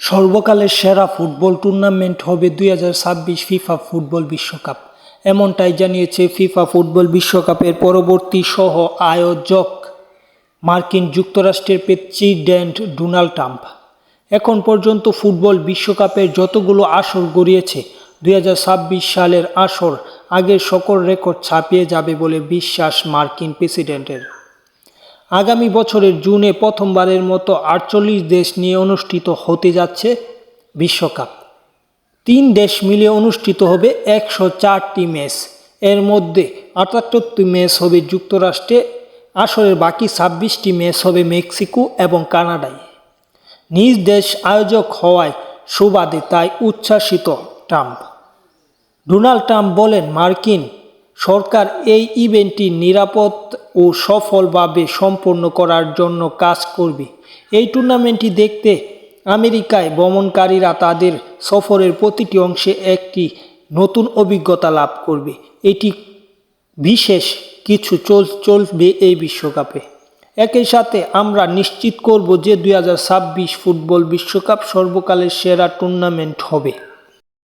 সর্বকালের সেরা football tournament হবে দুই হাজার ছাব্বিশ ফিফা ফুটবল বিশ্বকাপ। এমনটাই জানিয়েছে ফিফা ফুটবল বিশ্বকাপের পরবর্তী সহ আয়োজক মার্কিন যুক্তরাষ্ট্রের প্রেসিডেন্ট ডোনাল্ড ট্রাম্প। এখন পর্যন্ত ফুটবল বিশ্বকাপের যতগুলো আসর গড়িয়েছে, দুই হাজার ছাব্বিশ সালের আসর আগের সকল রেকর্ড ছাপিয়ে যাবে বলে বিশ্বাস মার্কিন প্রেসিডেন্টের। আগামী বছরের জুনে প্রথমবারের মতো আটচল্লিশ দেশ নিয়ে অনুষ্ঠিত হতে যাচ্ছে বিশ্বকাপ। তিন দেশ মিলে অনুষ্ঠিত হবে একশো চারটি ম্যাচ। এর মধ্যে আটাত্তরটি ম্যাচ হবে যুক্তরাষ্ট্রে, আসরের বাকি ছাব্বিশটি ম্যাচ হবে মেক্সিকো এবং কানাডায়। নিজ দেশ আয়োজক হওয়ায় সুবাদে তাই উচ্ছ্বাসিত ট্রাম্প। ডোনাল্ড ট্রাম্প বলেন, মার্কিন সরকার এই ইভেন্টটি নিরাপদ ও সফলভাবে সম্পন্ন করার জন্য কাজ করবে। এই টুর্নামেন্টটি দেখতে আমেরিকায় ভ্রমণকারীরা তাদের সফরের প্রতিটি অংশে একটি নতুন অভিজ্ঞতা লাভ করবে। এটি বিশেষ কিছু চল, চলবে এই বিশ্বকাপে। একই সাথে আমরা নিশ্চিত করব যে দু হাজার ছাব্বিশ ফুটবল বিশ্বকাপ সর্বকালের সেরা টুর্নামেন্ট হবে।